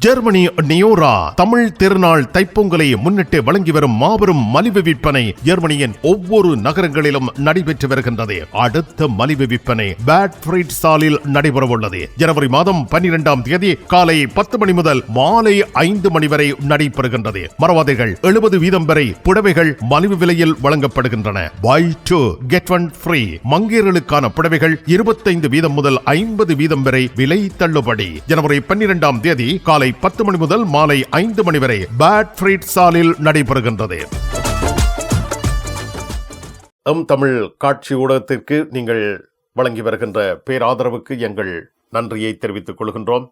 Germany நியோரா Tamil திருநாள் தைப்பொங்கலை முன்னிட்டு வழங்கி வரும் மாபெரும் மலிவு விற்பனை ஜெர்மனியின் ஒவ்வொரு நகரங்களிலும் நடைபெற்று வருகின்றது. அடுத்த மலிவு விற்பனை பேட் ஃப்ரீட் சாலில் நடைபெறவுள்ளது ஜனவரி மாதம் பன்னிரெண்டாம் தேதி காலை பத்து மணி முதல் மாலை ஐந்து மணி வரை நடைபெறுகின்றது. மறவாதீர்கள் எழுபது வீதம் வரை புடவைகள் மலிவு விலையில் வழங்கப்படுகின்றன. Buy two get one free மங்கையர்களுக்கான புடவைகள் இருபத்தைந்து வீதம் முதல் ஐம்பது வீதம் வரை விலை தள்ளுபடி. ஜனவரி பன்னிரெண்டாம் தேதி காலை பத்து மணி முதல் மாலை ஐந்து மணி வரை பேட் ஃப்ரீட் சாலில் நடைபெறுகின்றது. எம் தமிழ் காட்சி ஊடகத்திற்கு நீங்கள் வழங்கி வருகின்ற பேராதரவுக்கு எங்கள் நன்றியை தெரிவித்துக் கொள்கின்றோம்.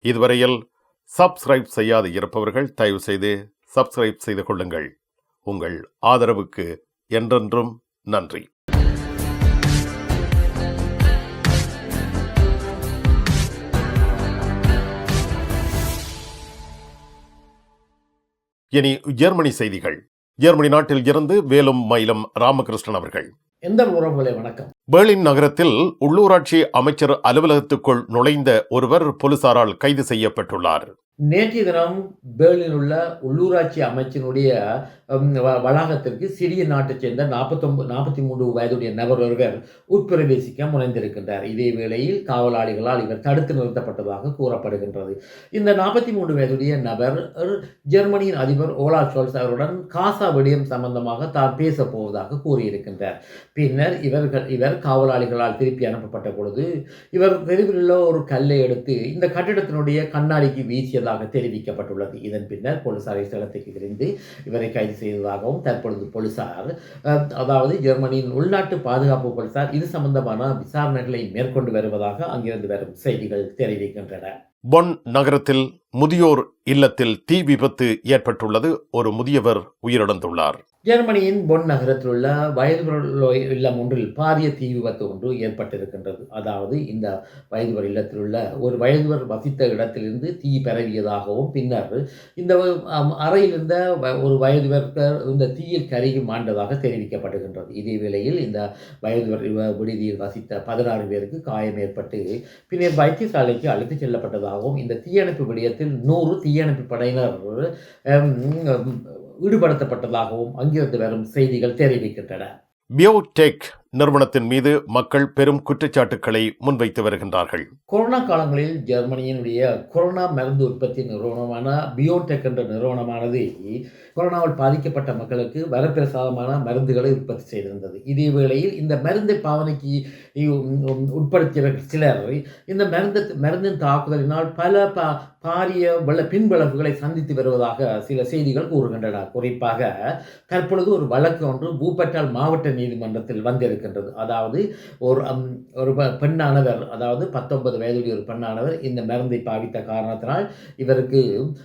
இதுவரையில் சப்ஸ்கிரைப் செய்யாது இருப்பவர்கள் தயவு செய்து சப்ஸ்கிரைப் செய்து கொள்ளுங்கள். உங்கள் ஆதரவுக்கு என்றென்றும் நன்றி. இனி ஜெர்மனி செய்திகள். ஜெர்மனி நாட்டில் இருந்து வேலும் மயிலும் ராமகிருஷ்ணன் அவர்கள். எந்த உறவுகளை வணக்கம். பெர்லின் நகரத்தில் உள்ளூராட்சி அமைச்சர் அலுவலகத்துக்குள் நுழைந்த ஒருவர் போலீசாரால் கைது செய்யப்பட்டுள்ளார். நேற்றைய தினம் பேர்லின் உள்ள உள்ளூராட்சி அமைச்சினுடைய வளாகத்திற்கு சிறிய நாட்டைச் சேர்ந்த நாற்பத்தொன்பது நாற்பத்தி மூன்று வயதுடைய நபர் ஒருவர் உட்பிரவேசிக்க முனைந்திருக்கின்றார். இதே வேளையில் காவலாளிகளால் இவர் தடுத்து நிறுத்தப்பட்டதாக கூறப்படுகின்றது. இந்த நாற்பத்தி மூன்று வயதுடைய நபர் ஒரு ஜெர்மனியின் அதிபர் ஓலா சோல்ஸ் அவருடன் காசா விடயம் சம்பந்தமாக தான் பேசப் போவதாக கூறியிருக்கின்றார். பின்னர் இவர்கள் இவர் காவலாளிகளால் திருப்பி அனுப்பப்பட்ட பொழுது இவர் தெருவில் உள்ள ஒரு கல்லை எடுத்து இந்த கட்டிடத்தினுடைய கண்ணாடிக்கு வீசியதாக தெரிவிக்கப்பட்டுள்ளது. இதன் பின்னர் போலீசாரை ஸ்தலத்துக்கு விரைந்து இவரை கைது செய்ததாகவும் தற்பொழுது போலீசார் அதாவது ஜெர்மனியின் உள்நாட்டு பாதுகாப்பு போலீசார் இது சம்பந்தமான விசாரணைகளை மேற்கொண்டு வருவதாக அங்கிருந்து வரும் செய்திகள் தெரிவிக்கின்றன. பொன் நகரத்தில் முதியோர் இல்லத்தில் தீ விபத்து ஏற்பட்டுள்ளது. ஒரு முதியவர் உயிரிழந்துள்ளார். ஜெர்மனியின் பொன் நகரத்தில் உள்ள வயது இல்லம் ஒன்றில் பாரிய தீ விபத்து ஒன்று ஏற்பட்டிருக்கின்றது. அதாவது இந்த வயதுவர் இல்லத்தில் உள்ள ஒரு வயதுவர் வசித்த இடத்திலிருந்து தீ பரவியதாகவும் பின்னர் இந்த அறையில் இருந்த வ- ஒரு வயதுவர் இந்த தீயில் கருகி மாண்டதாக தெரிவிக்கப்படுகின்றது இதே வேளையில் இந்த வயதுவர் விடுதியில் வசித்த பதினாறு பேருக்கு காயம் ஏற்பட்டு பின்னர் வைத்தியசாலைக்கு அழைத்துச் செல்லப்பட்டதாகவும் இந்த தீயணைப்பு விடயத்தில் நூறு தீயணைப்பு படையினர் ஈடுபடுத்தப்பட்டதாகவும் அங்கிருந்து வரும் செய்திகள் தெரிவிக்கின்றன. பியோடெக் நிறுவனத்தின் மீது மக்கள் பெரும் குற்றச்சாட்டுக்களை முன்வைத்து வருகின்றார்கள். கொரோனா காலங்களில் ஜெர்மனியினுடைய கொரோனா மருந்து உற்பத்தி நிறுவனமான பியோடெக் என்ற நிறுவனமானது கொரோனாவால் பாதிக்கப்பட்ட மக்களுக்கு வரப்பிரசாதமான மருந்துகளை உற்பத்தி செய்திருந்தது. இதே வேளையில் இந்த மருந்தை பாவனைக்கு உட்படுத்தியவர்கள் சிலர் இந்த மருந்து மருந்தின் தாக்குதலினால் பல பா பாரிய வள பின்விளைவுகளை சந்தித்து வருவதாக சில செய்திகள் கூறுகின்றன குறிப்பாக தற்பொழுது ஒரு வழக்கு ஒன்று பூப்பட்டால் மாவட்ட நீதிமன்றத்தில் வந்திருக்கின்றது அதாவது ஒரு ஒரு பெண்ணானவர் அதாவது பத்தொன்பது வயதுடைய ஒரு பெண்ணானவர் இந்த மருந்தை பாவித்த காரணத்தினால் இவருக்கு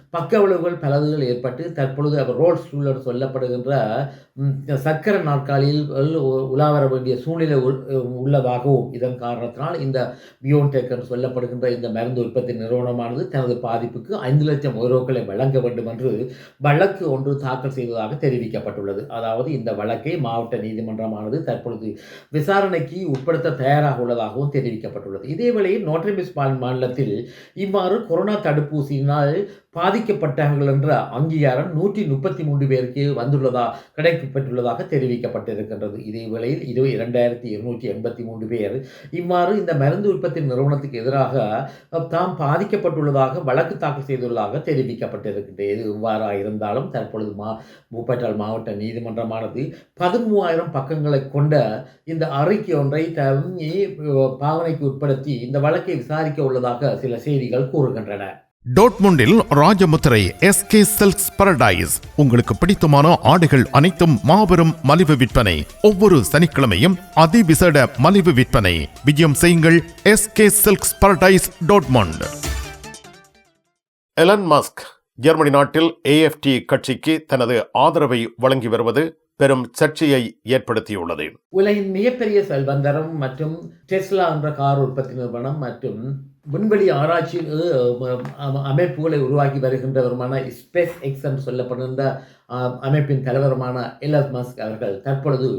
பக்க விளைவுகள் பலதுகள் ஏற்பட்டு தற்பொழுது அவர் ரோல் ஸ்டூலர் சொல்லப்படுகின்ற சக்கர நாற்காலியில் உ- உலா வர வேண்டிய சூழ்நிலை உள்- உள்ளதாகவும் இதன் காரணத்தினால் இந்த பியோன்டெக் என்று சொல்லப்படுகின்ற இந்த மருந்து உற்பத்தி நிறுவனமானது தனது பாதிப்புக்கு ஐந்து லட்சம் யூரோக்களை வழங்க வேண்டும் என்று வழக்கு ஒன்று தாக்கல் செய்ததாக தெரிவிக்கப்பட்டுள்ளது. அதாவது இந்த வழக்கை மாவட்ட நீதிமன்றமானது தற்பொழுது விசாரணைக்கு உட்படுத்த தயாராக உள்ளதாகவும் தெரிவிக்கப்பட்டுள்ளது. இதே வேளையில் மாநிலத்தில் இவ்வாறு கொரோனா தடுப்பூசியினால் பாதிக்கப்பட்டவர்கள் என்ற அங்கீகாரம் நூற்றி முப்பத்தி மூன்று பேருக்கு வந்துள்ளதா கிடைக்கப்பட்டுள்ளதாக தெரிவிக்கப்பட்டிருக்கின்றது. இதே வேளையில் இது இரண்டாயிரத்தி இருநூற்றி எண்பத்தி மூன்று பேர். இவ்வாறு இந்த மருந்து உற்பத்தி நிறுவனத்துக்கு எதிராக தாம் பாதிக்கப்பட்டுள்ளதாக வழக்கு தாக்கல் செய்துள்ளதாக தெரிவிக்கப்பட்டிருக்கின்றது. இது இவ்வாறாக இருந்தாலும் தற்பொழுது மா மூப்பட்டால் மாவட்ட நீதிமன்றமானது பதிமூவாயிரம் பக்கங்களை கொண்ட இந்த அறிக்கை ஒன்றை தங்கி பாவனைக்கு உட்படுத்தி இந்த வழக்கை விசாரிக்க உள்ளதாக சில செய்திகள் கூறுகின்றன. டோட்முண்டில் Rajamuthirai S K silks paradise உங்களுக்கு பிடித்தமான ஆடைகள் அனைத்தும் மாபெரும் மலிவு விற்பனை. ஒவ்வொரு சனிக்கிழமையும் அதிவிசேட மலிவு விற்பனை. விஜயம் செய்யுங்கள் SK silks paradise Dortmund. Elon Musk Germany நாட்டில் ஏஎஃப்டி கட்சிக்கு தனது ஆதரவை வழங்கி வருவது பெரும் சர்ச்சையை ஏற்படுத்தியுள்ளது. உலகின் மிகப்பெரிய செல்வந்தரம் மற்றும் டெஸ்லா என்ற கார் உற்பத்தி நிறுவனம் மற்றும் விண்வெளி ஆராய்ச்சி அமைப்புகளை உருவாக்கி வருகின்றவருமான ஸ்பேஸ் எக்ஸ் என்று சொல்லப்படுகின்ற அமைப்பின் தலைவருமான எலன் மஸ்க் அவர்கள் தற்பொழுது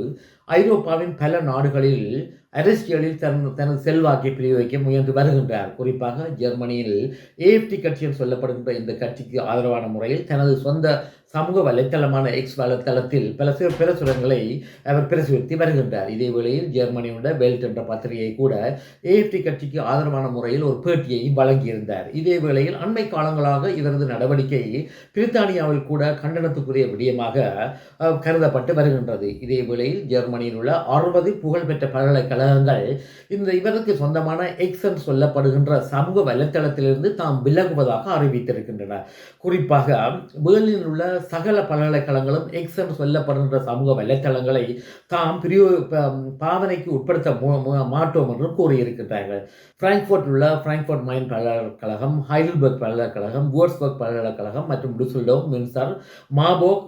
ஐரோப்பாவின் பல நாடுகளில் அரசியலில் தன் தனது செல்வாக்கை பிரயோகிக்க முயன்று வருகின்றார். குறிப்பாக ஜெர்மனியில் ஏஎஃப்டி கட்சி என்று சொல்லப்படுகின்ற இந்த கட்சிக்கு ஆதரவான முறையில் தனது சொந்த சமூக வலைத்தளமான எக்ஸ் வலைத்தளத்தில் பல சிறு பிரசுரங்களை அவர் பிரசுரித்து வருகின்றார். இதே வேளையில் ஜெர்மனியோட பெல்ட் என்ற பத்திரிகை கூட ஏஎஃப்டி கட்சிக்கு ஆதரவான முறையில் ஒரு பேட்டியை வழங்கியிருந்தார். இதே வேளையில் அண்மை காலங்களாக இவரது நடவடிக்கை பிரித்தானியாவில் கூட கண்டனத்துக்குரிய விடயமாக கருதப்பட்டு வருகின்றது. இதே வேளையில் ஜெர்மனியில் உள்ள அறுபது புகழ்பெற்ற பல்கலைக்கழகங்கள் இந்த இவருக்கு சொந்தமான எக்ஸ் என்று சொல்லப்படுகின்ற சமூக வலைத்தளத்திலிருந்து தாம் விலகுவதாக அறிவித்திருக்கின்றன. குறிப்பாக பேர்லினில் உள்ள சகல பல்கலைக்கழகங்களும் எக்ஸ் என்று சொல்லப்படுகின்ற சமூக வலைத்தளங்களை தாம் பிரியோ பாவனைக்கு உட்படுத்த மு- மாட்டோம் என்று கூறியிருக்கிறார்கள் பிராங்க்ஃபோர்ட் உள்ள பிராங்க்ஃபோர்ட் மைன் பல்கலைக்கழகம் ஹைடல்பர்க் பல்கலைக்கழகம் வோர்ஸ்பர்க் பல்கலைக்கழகம் மற்றும் டுசுல்டோ மின்சார் மாபோக்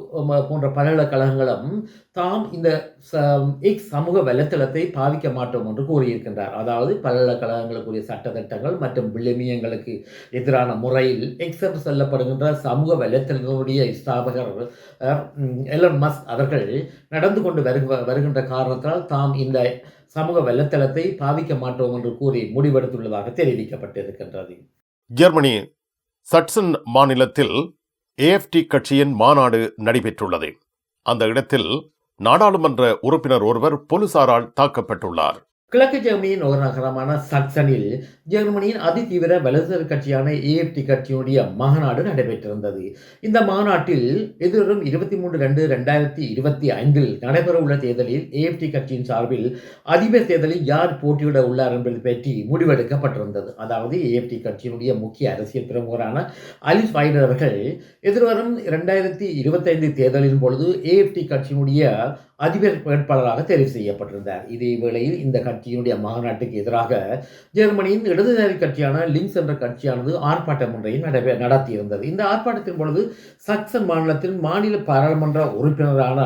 போன்ற பல்கலைக்கழகங்களும் தாம் இந்த ச- எக்ஸ் சமூக வலைத்தளத்தை பாவிக்க மாட்டோம் என்று கூறியிருக்கின்றார். அதாவது பல்கலைக்கழகங்களுக்குரிய சட்டத்திட்டங்கள் மற்றும் விளிமியங்களுக்கு எதிரான முறையில் எக்ஸ் என்று சொல்லப்படுகின்ற சமூக வலைத்தளங்களுடைய ஸ்தாபகர் அஹ், எலன் அவர்கள் நடந்து கொண்டு வருக வருகின்ற காரணத்தால் தாம் இந்த சமூக வலைத்தளத்தை பாவிக்க மாட்டோம் என்று கூறி முடிவெடுத்துள்ளதாக தெரிவிக்கப்பட்டிருக்கின்றது. ஜெர்மனி சட்சன் மாநிலத்தில் ஏஎஃப்டி கட்சியின் மாநாடு நடைபெற்றுள்ளது. அந்த இடத்தில் நாடாளுமன்ற உறுப்பினர் ஒருவர் போலீசாரால் தாக்கப்பட்டுள்ளார். கிழக்கு ஜெர்மனியின் ஒரு நகரமான சக்சனில் ஜெர்மனியின் அதிதீவிர வலதுசாரி கட்சியான ஏஎஃப்டி கட்சியினுடைய மாநாடு நடைபெற்றிருந்தது. இந்த மாநாட்டில் எதிர்வரும் இருபத்தி மூன்று ரெண்டு ரெண்டாயிரத்தி இருபத்தி ஐந்தில் நடைபெறவுள்ள தேர்தலில் ஏஎஃப்டி கட்சியின் சார்பில் அதிபர் தேர்தலில் யார் போட்டியிட உள்ளார் என்பது பற்றி முடிவெடுக்கப்பட்டிருந்தது. அதாவது ஏஎஃப்டி கட்சியினுடைய முக்கிய அரசியல் பிரமுகரான அலிஸ் வைடர் அவர்கள் எதிர்வரும் இரண்டாயிரத்தி இருபத்தைந்து தேர்தலின் பொழுது ஏஎஃப்டி கட்சியினுடைய அதிபர் வேட்பாளராக தெரிவு செய்யப்பட்டிருந்தார். இதே வேளையில் இந்த கட்சியினுடைய மாநாட்டுக்கு எதிராக ஜெர்மனியின் இடதுசாரி கட்சியான லிங்ஸ் என்ற கட்சியானது ஆர்ப்பாட்டம் ஒன்றையும் நடவே நடத்தியிருந்தது. இந்த ஆர்ப்பாட்டத்தின் பொழுது சக்சன் மாநிலத்தின் மாநில பாராளுமன்ற உறுப்பினரான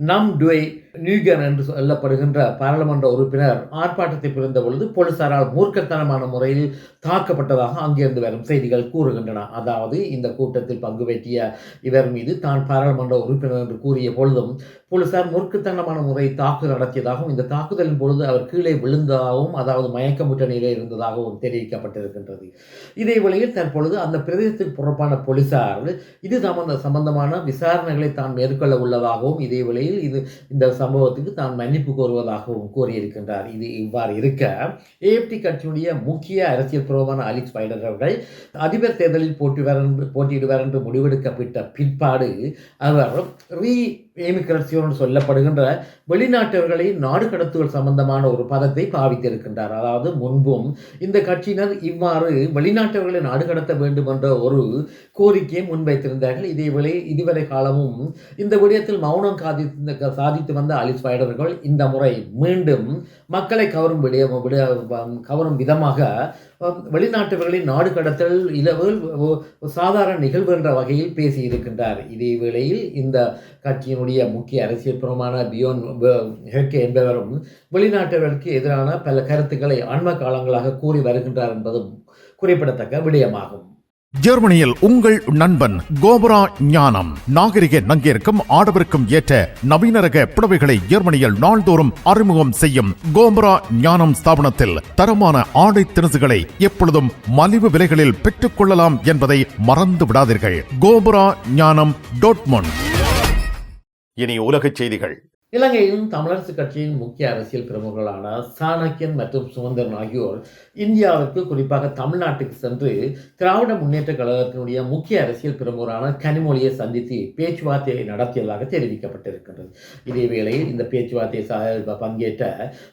நம் டுவை நியூகன் என்று சொல்லப்படுகின்ற பாராளுமன்ற உறுப்பினர் ஆர்ப்பாட்டத்தை புரிந்த பொழுது போலீசாரால் மூர்க்கத்தனமான முறையில் தாக்கப்பட்டதாக அங்கிருந்து வரும் செய்திகள் கூறுகின்றன. அதாவது இந்த கூட்டத்தில் பங்கு பெற்றிய இவர் மீது தான் பாராளுமன்ற உறுப்பினர் என்று கூறிய பொழுதும் போலீசார் மூர்க்கத்தனமான முறை தாக்குதல் நடத்தியதாகவும் இந்த தாக்குதலின் பொழுது அவர் கீழே விழுந்ததாகவும் அதாவது மயக்கமுற்ற நிலையில் இருந்ததாகவும் தெரிவிக்கப்பட்டிருக்கின்றது. இதே வழியில் தற்பொழுது அந்த பிரதேசத்துக்கு பொறுப்பான போலீசார் இது சம்பந்த சம்பந்தமான விசாரணைகளை தான் மேற்கொள்ள உள்ளதாகவும் இதே வேளையில் இது இந்த சம்பவத்துக்கு தான் மன்னிப்பு கோருவதாகவும் கூறியிருக்கின்றார். இது இவ்வாறு இருக்க ஏஎப்டி கட்சியுடைய முக்கிய அரசியல் பூர்வமான அலிக்ஸ் பைடர் அவர்கள் அதிபர் தேர்தலில் போட்டி என்று போட்டியிடுவார் என்று முடிவெடுக்கப்பட்ட பிற்பாடு அவர் ரீ ஏமிக்ரசியோன் சொல்லப்படுகின்ற வெளிநாட்டவர்களை நாடு கடத்துதல் சம்பந்தமான ஒரு பதத்தை பாவித்திருக்கின்றார். அதாவது முன்பும் இந்த கட்சியினர் இவ்வாறு வெளிநாட்டவர்களை நாடு கடத்த வேண்டும் என்ற ஒரு கோரிக்கையை முன்வைத்திருந்தார்கள். இதேவேளை இதுவரை காலமும் இந்த விடயத்தில் மௌனம் காதித்து சாதித்து வந்த அலிஸ் பைடர்கள் இந்த முறை மீண்டும் மக்களை கவரும் விடய விட கவரும் விதமாக வெளிநாட்டவர்களின் நாடு கடத்தல் இலவல் சாதாரண நிகழ்வு என்ற வகையில் பேசியிருக்கின்றார். இதே வேளையில் இந்த கட்சியினுடைய முக்கிய அரசியல் புறமான பியோன் ஹெக்கே என்பவரும் வெளிநாட்டவர்களுக்கு எதிரான பல கருத்துக்களை ஆன்ம காலங்களாக கூறி வருகின்றார் என்பதும் குறிப்பிடத்தக்க விடயமாகும். ஜெர்மனியில் உங்கள் நண்பன் கோபுரா ஞானம். நாகரிக நங்கிற்கும் ஆடவருக்கும் ஏற்ற நவீன ரக புடவைகளை ஜெர்மனியில் நாள்தோறும் அறிமுகம் செய்யும் கோபுரா ஞானம் ஸ்தாபனத்தில் தரமான ஆடை திணுசுகளை எப்பொழுதும் மலிவு விலைகளில் பெற்றுக் கொள்ளலாம் என்பதை மறந்து விடாதீர்கள். கோபுரா ஞானம் டோட்மொன் இனி உலகச் செய்திகள். இலங்கையின் தமிழரசு கட்சியின் முக்கிய அரசியல் பிரமுகர்களான சாணக்கியன் மற்றும் சுதந்திரன் ஆகியோர் இந்தியாவிற்கு குறிப்பாக தமிழ்நாட்டுக்கு சென்று திராவிட முன்னேற்ற கழகத்தினுடைய முக்கிய அரசியல் பிரமுகரான கனிமொழியை சந்தித்து பேச்சுவார்த்தையை நடத்தியதாக தெரிவிக்கப்பட்டிருக்கின்றது. இதேவேளை இந்த பேச்சுவார்த்தை பங்கேற்ற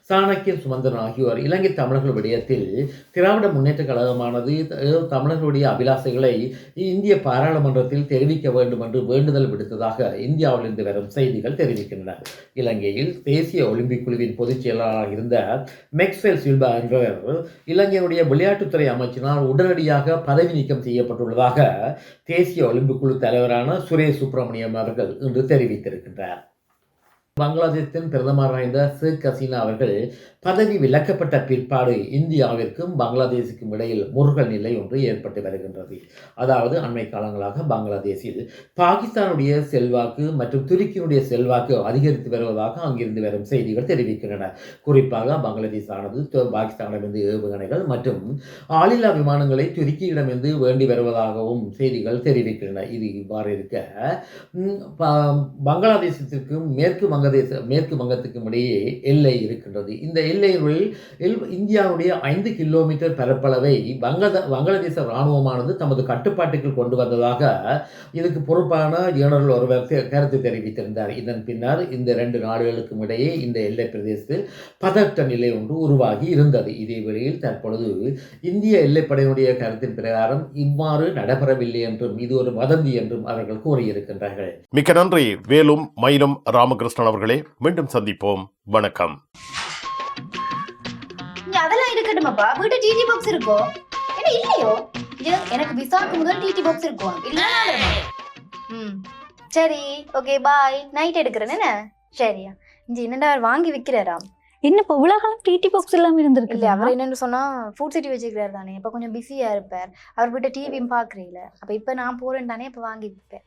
சாணக்கியன் சுமந்தரன் ஆகியோர் இலங்கை தமிழர்கள் விடயத்தில் திராவிட முன்னேற்ற கழகமானது தமிழர்களுடைய அபிலாசைகளை இந்திய பாராளுமன்றத்தில் தெரிவிக்க வேண்டும் என்று வேண்டுதல் விடுத்ததாக இந்தியாவிலிருந்து வரும் செய்திகள் தெரிவிக்கின்றன. இலங்கையில் தேசிய ஒலிம்பிக் குழுவின் பொதுச் செயலாளராக இருந்த மெக்ஸ்வெல் சில்பா என்பவர் இலங்கையினுடைய விளையாட்டுத்துறை அமைச்சினால் உடனடியாக பதவி நீக்கம் செய்யப்பட்டுள்ளதாக தேசிய ஒலிம்பிக் குழு தலைவரான சுரேஷ் சுப்பிரமணியம் அவர்கள் இன்று தெரிவித்திருக்கின்றார். பங்களாதேசத்தின் பிரதமராக இருந்த ஷேக் ஹசீனா அவர்கள் பதவி விலக்கப்பட்ட பிற்பாடு இந்தியாவிற்கும் பங்களாதேஷுக்கும் இடையில் முருகல் நிலை ஒன்று ஏற்பட்டு வருகின்றது. அதாவது அண்மை காலங்களாக பங்களாதேஷில் பாகிஸ்தானுடைய செல்வாக்கு மற்றும் துருக்கியினுடைய செல்வாக்கு அதிகரித்து வருவதாக அங்கிருந்து வரும் செய்திகள் தெரிவிக்கின்றன. குறிப்பாக பங்களாதேஷ் ஆனது து- பாகிஸ்தானிடமிருந்து ஏவுகணைகள் மற்றும் ஆளில்லா விமானங்களை துருக்கியிடமிருந்து வேண்டி வருவதாகவும் செய்திகள் தெரிவிக்கின்றன. இது இவ்வாறு இருக்க பங்களாதேசத்திற்கும் மேற்கு வங்கதேச மேற்கு வங்கத்துக்கும் இடையே எல்லை இருக்கின்றது. இந்த எல்லையில் இந்தியாவுடைய ஐந்து கிலோமீட்டர் பரப்பளவை வங்கத வங்களாதேச இராணுவமானது தமது கட்டுப்பாட்டுக்குள் கொண்டு வந்ததாக இதுக்கு பொறுப்பான ஜெனரல் ஒருவர் கருத்து தெரிவித்திருந்தார். இதன் பின்னர் இந்த ரெண்டு நாடுகளுக்கும் இடையே இந்த எல்லை பிரதேசத்தில் பதட்ட நிலை ஒன்று உருவாகி இருந்தது. இதே வேளையில் தற்பொழுது இந்திய எல்லைப்படையினுடைய கருத்தின் பிரகாரம் இவ்வாறு நடைபெறவில்லை என்றும் இது ஒரு வதந்தி என்றும் அவர்கள் கூறியிருக்கின்றார்கள். மிக்க நன்றி. வேலும் மயிலும் ராமகிருஷ்ணன் அவர்களே. மீண்டும் சந்திப்போம். வணக்கம். அதெல்லாம் இருக்கட்டுமாப்பா? வீட்டு டிடி பாக்ஸ் இருக்கோ? என்ன இல்லையோ? எனக்கு விசாக்கு முதல் டிடி பாக்ஸ் இருக்கும் இல்ல ம். சரி ஓகே பாய் நைட் எடுக்கிறேன் என்ன? சரியா இங்க என்னடா அவர் வாங்கி விக்கிறாராம்? என்ன இப்போ இவ்வளவு காலம் டிடி பாக்ஸ் இல்லாம இருந்திருக்கு இல்ல அவர் என்னன்னு சொன்னா ஃபுட் சிட்டி வச்சுக்கிறாரு தானே. இப்ப கொஞ்சம் பிஸியா இருப்பார். அவர் வீட்டை டிவியும் பாக்குறீல அப்ப இப்ப நான் போறேன் தானே இப்ப வாங்கி விப்பேன்.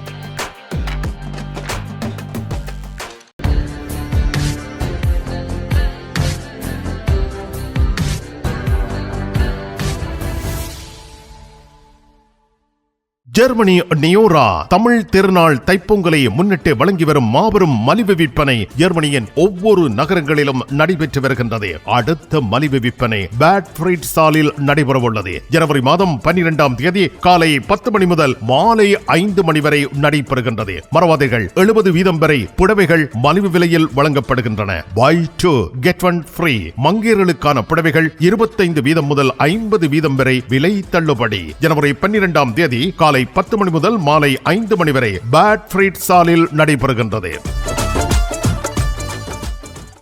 ஜெர்மனி நியோரா தமிழ் திருநாள் தைப்பொங்கலை முன்னிட்டு வழங்கி வரும் மாபெரும் மலிவு விற்பனை ஜெர்மனியின் ஒவ்வொரு நகரங்களிலும் நடைபெற்று வருகின்றது. அடுத்த மலிவு விற்பனை பேட் சாலில் நடைபெறவுள்ளது. ஜனவரி மாதம் பன்னிரெண்டாம் தேதி காலை பத்து மணி முதல் மாலை ஐந்து மணி வரை நடைபெறுகின்றது. மரவாதைகள் எழுபது வீதம் வரை புடவைகள் மலிவு விலையில் வழங்கப்படுகின்றன. Buy two get one free மங்கையர்களுக்கான புடவைகள் இருபத்தைந்து வீதம் முதல் ஐம்பது வீதம் வரை விலை தள்ளுபடி. ஜனவரி பன்னிரெண்டாம் தேதி காலை காலை பத்து மணி முதல் மாலை ஐந்து மணி வரை பேட் ஃப்ரீட் சாலில் நடைபெறுகின்றது.